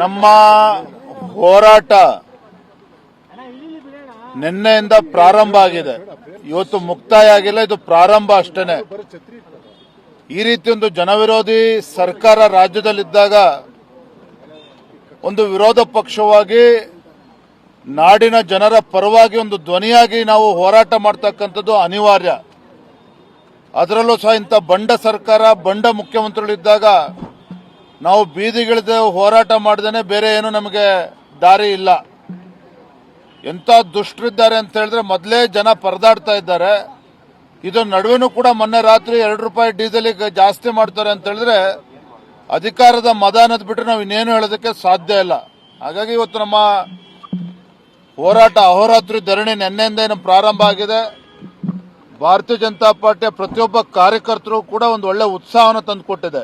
ನಮ್ಮ ಹೋರಾಟ ನಿನ್ನೆಯಿಂದ ಪ್ರಾರಂಭ ಆಗಿದೆ. ಇವತ್ತು ಮುಕ್ತಾಯ ಆಗಿಲ್ಲ, ಇದು ಪ್ರಾರಂಭ ಅಷ್ಟೇನೆ. ಈ ರೀತಿ ಒಂದು ಜನವಿರೋಧಿ ಸರ್ಕಾರ ರಾಜ್ಯದಲ್ಲಿದ್ದಾಗ ಒಂದು ವಿರೋಧ ಪಕ್ಷವಾಗಿ ನಾಡಿನ ಜನರ ಪರವಾಗಿ ಒಂದು ಧ್ವನಿಯಾಗಿ ನಾವು ಹೋರಾಟ ಮಾಡ್ತಕ್ಕಂಥದ್ದು ಅನಿವಾರ್ಯ. ಅದರಲ್ಲೂ ಸಹ ಇಂಥ ಬಂಡ ಸರ್ಕಾರ, ಬಂಡ ಮುಖ್ಯಮಂತ್ರಿಗಳಿದ್ದಾಗ ನಾವು ಬೀದಿಗಿಳಿದ ಹೋರಾಟ ಮಾಡ್ದೇನೆ ಬೇರೆ ಏನು ನಮಗೆ ದಾರಿ ಇಲ್ಲ. ಎಂಥ ದುಷ್ಟರಿದ್ದಾರೆ ಅಂತ ಹೇಳಿದ್ರೆ ಮೊದಲೇ ಜನ ಪರದಾಡ್ತಾ ಇದ್ದಾರೆ. ಇದು ನಡುವೆನೂ ಕೂಡ ಮೊನ್ನೆ ರಾತ್ರಿ ಎರಡು ರೂಪಾಯಿ ಡೀಸೆಲಿಗೆ ಜಾಸ್ತಿ ಮಾಡ್ತಾರೆ ಅಂತ ಹೇಳಿದ್ರೆ ಅಧಿಕಾರದ ಮದ ಅನ್ನೋದು ಬಿಟ್ಟರೆ ನಾವು ಇನ್ನೇನು ಹೇಳೋದಕ್ಕೆ ಸಾಧ್ಯ ಇಲ್ಲ. ಹಾಗಾಗಿ ಇವತ್ತು ನಮ್ಮ ಹೋರಾಟ ಅಹೋರಾತ್ರಿ ಧರಣಿ ನಿನ್ನೆಯಿಂದ ಏನು ಪ್ರಾರಂಭ ಆಗಿದೆ. ಭಾರತೀಯ ಜನತಾ ಪಾರ್ಟಿಯ ಪ್ರತಿಯೊಬ್ಬ ಕಾರ್ಯಕರ್ತರು ಕೂಡ ಒಂದು ಒಳ್ಳೆ ಉತ್ಸಾಹವನ್ನು ತಂದುಕೊಟ್ಟಿದೆ.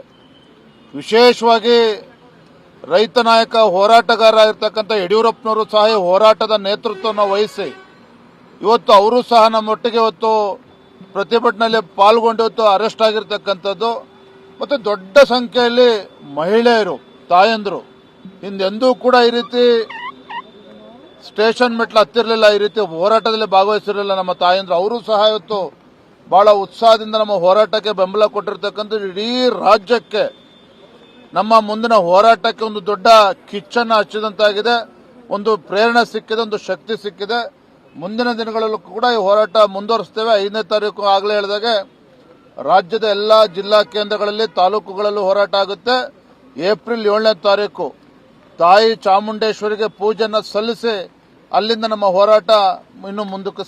ವಿಶೇಷವಾಗಿ ರೈತ ನಾಯಕ ಹೋರಾಟಗಾರ ಇರ್ತಕ್ಕಂಥ ಯಡಿಯೂರಪ್ಪನವರು ಸಹ ಹೋರಾಟದ ನೇತೃತ್ವವನ್ನು ವಹಿಸಿ ಇವತ್ತು ಅವರು ಸಹ ನಮ್ಮೊಟ್ಟಿಗೆ ಇವತ್ತು ಪ್ರತಿಭಟನೆಯಲ್ಲಿ ಪಾಲ್ಗೊಂಡು ಇವತ್ತು ಅರೆಸ್ಟ್ ಆಗಿರ್ತಕ್ಕಂಥದ್ದು. ಮತ್ತು ದೊಡ್ಡ ಸಂಖ್ಯೆಯಲ್ಲಿ ಮಹಿಳೆಯರು, ತಾಯಂದರು, ಹಿಂದೆಂದೂ ಕೂಡ ಈ ರೀತಿ ಸ್ಟೇಷನ್ ಮೆಟ್ಲು ಹತ್ತಿರಲಿಲ್ಲ, ಈ ರೀತಿ ಹೋರಾಟದಲ್ಲಿ ಭಾಗವಹಿಸಿರಲಿಲ್ಲ ನಮ್ಮ ತಾಯಂದರು. ಅವರು ಸಹ ಇವತ್ತು ಬಹಳ ಉತ್ಸಾಹದಿಂದ ನಮ್ಮ ಹೋರಾಟಕ್ಕೆ ಬೆಂಬಲ ಕೊಟ್ಟಿರ್ತಕ್ಕಂಥ ಇಡೀ ರಾಜ್ಯಕ್ಕೆ ನಮ್ಮ ಮುಂದಿನ ಹೋರಾಟಕ್ಕೆ ಒಂದು ದೊಡ್ಡ ಕಿಚ್ಚನ್ನು ಹಚ್ಚಿದಂತಾಗಿದೆ, ಒಂದು ಪ್ರೇರಣೆ ಸಿಕ್ಕಿದೆ, ಒಂದು ಶಕ್ತಿ ಸಿಕ್ಕಿದೆ. ಮುಂದಿನ ದಿನಗಳಲ್ಲೂ ಕೂಡ ಈ ಹೋರಾಟ ಮುಂದುವರಿಸ್ತೇವೆ. ಐದನೇ ತಾರೀಕು ಆಗಲೇ ಹೇಳಿದಾಗೆ ರಾಜ್ಯದ ಎಲ್ಲ ಜಿಲ್ಲಾ ಕೇಂದ್ರಗಳಲ್ಲಿ, ತಾಲೂಕುಗಳಲ್ಲೂ ಹೋರಾಟ ಆಗುತ್ತೆ. ಏಪ್ರಿಲ್ ಏಳನೇ ತಾರೀಕು ತಾಯಿ ಚಾಮುಂಡೇಶ್ವರಿಗೆ ಪೂಜೆಯನ್ನು ಸಲ್ಲಿಸಿ ಅಲ್ಲಿಂದ ನಮ್ಮ ಹೋರಾಟ ಇನ್ನು ಮುಂದಕ್ಕೆ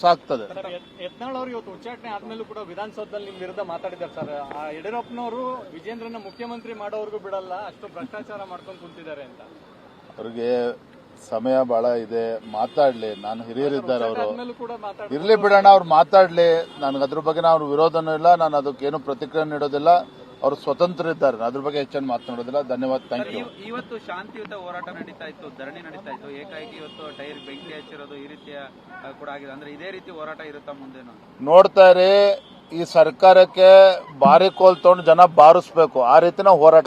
ಯತ್ನಾಳ್ ಅವರು ಇವತ್ತು ಉಚ್ಚಾಟನೆ ಆದ್ಮೇಲೂ ಕೂಡ ವಿಧಾನಸೌಧದಲ್ಲಿ ನಿಮ್ ವಿರುದ್ಧ ಮಾತಾಡಿದ್ದಾರೆ ಸರ್. ಆ ಯಡಿಯೂರಪ್ಪನವರು ವಿಜೇಂದ್ರನ ಮುಖ್ಯಮಂತ್ರಿ ಮಾಡೋರ್ಗೂ ಬಿಡಲ್ಲ ಅಷ್ಟು ಭ್ರಷ್ಟಾಚಾರ ಮಾಡ್ಕೊಂಡು ಕುಂತಿದ್ದಾರೆ ಅಂತ. ಅವ್ರಿಗೆ ಸಮಯ ಬಹಳ ಇದೆ ಮಾತಾಡ್ಲಿ. ನಾನು ಹಿರಿಯರಿದ್ದಾರೆ ಅವರು. ಇರ್ಲಿ ಬಿಡೋಣ ಅವ್ರು ಮಾತಾಡ್ಲಿ. ನನಗೆ ಅದ್ರ ಬಗ್ಗೆ ನಾನು ವಿರೋಧನೂ ಇಲ್ಲ ನಾನು ಅದಕ್ಕೇನು ಪ್ರತಿಕ್ರಿಯೆ ನೀಡೋದಿಲ್ಲ. ಅವರು ಸ್ವತಂತ್ರ ಇದ್ದಾರೆ. ಅದ್ರ ಬಗ್ಗೆ ಹೆಚ್ಚನ್ನು ಮಾತನಾಡೋದಿಲ್ಲ. ಧನ್ಯವಾದ. ಥ್ಯಾಂಕ್ ಯು ಇವತ್ತು ಶಾಂತಿಯುತ ಹೋರಾಟ ನಡೀತಾ ಇತ್ತು ಧರಣಿ ನಡೀತಾ ಇತ್ತು. ಏಕಾಏಕಿ ಇವತ್ತು ಟೈರ್ ಬೆಂಕಿ ಹಚ್ಚಿರೋದು ಈ ರೀತಿಯ ಕೂಡ ಆಗಿದೆ. ಅಂದ್ರೆ ಇದೇ ರೀತಿ ಹೋರಾಟ ಇರುತ್ತಾ ಮುಂದೇನು? ನೋಡ್ತಾ ಇರಿ ಈ ಸರ್ಕಾರಕ್ಕೆ ಬಾರಿ ಕೋಲ್ ತಗೊಂಡು ಜನ ಬಾರಿಸ್ಬೇಕು. ಆ ರೀತಿನ ಹೋರಾಟ